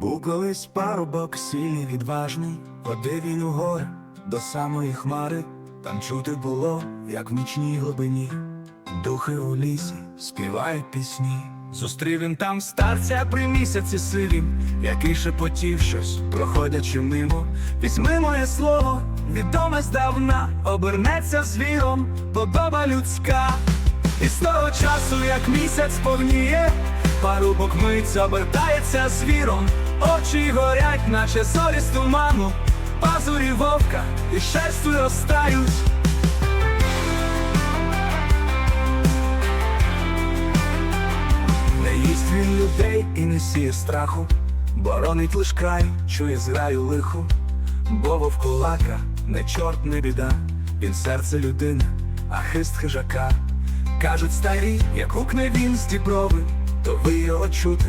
Був колись парубок сильний, відважний, водив він у гори до самої хмари, там чути було, як в нічній глибині, духи у лісі співають пісні. Зустрів він там старця при місяці сивім, який шепотів щось, проходячи мимо. Візьми моє слово, відоме здавна, обернеться звіром, подоба людська. І з того часу, як місяць повніє, парубок мить обертається звіром, очі горять, наче зорі з туману, пазурі вовка і шерстю розтають. Не їсть він людей і не сіє страху, боронить лиш край, чує зграю лиху, бо вовкулака не чорт, не біда, він серце людини, а хист хижака. Кажуть старі, як гукне він з діброви, то ви його чути,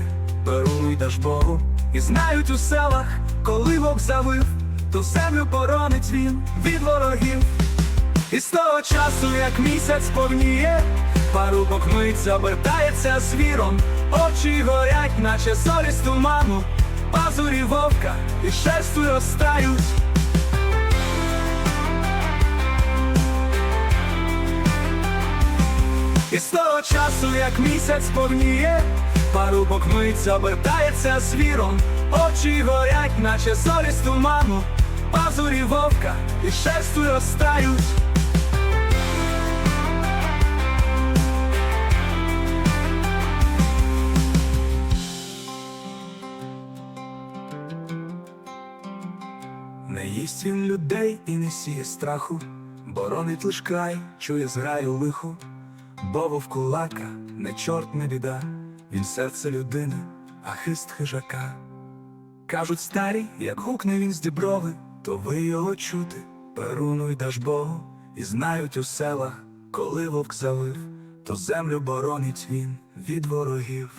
перуну й даж Богу. І знають у селах, коли вовк завив, то землю боронить він від ворогів. І з того часу, як місяць повніє, парубок мить обертається звіром, очі горять, наче зорі з туману, пазурі вовка і шерстю розтають. І з того часу, як місяць повніє, парубок мить обертається звіром, очі горять, наче зорі з туману, пазурі вовка і шерстю розтають. Не їсть він людей і не сіє страху, боронить лиш край, чує зграю лиху, бо вовкулака не чорт не біда, він серце людини, а хист хижака. Кажуть старі, як гукне він з діброви, то ви його чути, перуну й даж Богу, і знають у селах, коли вовк завив, то землю боронить він від ворогів.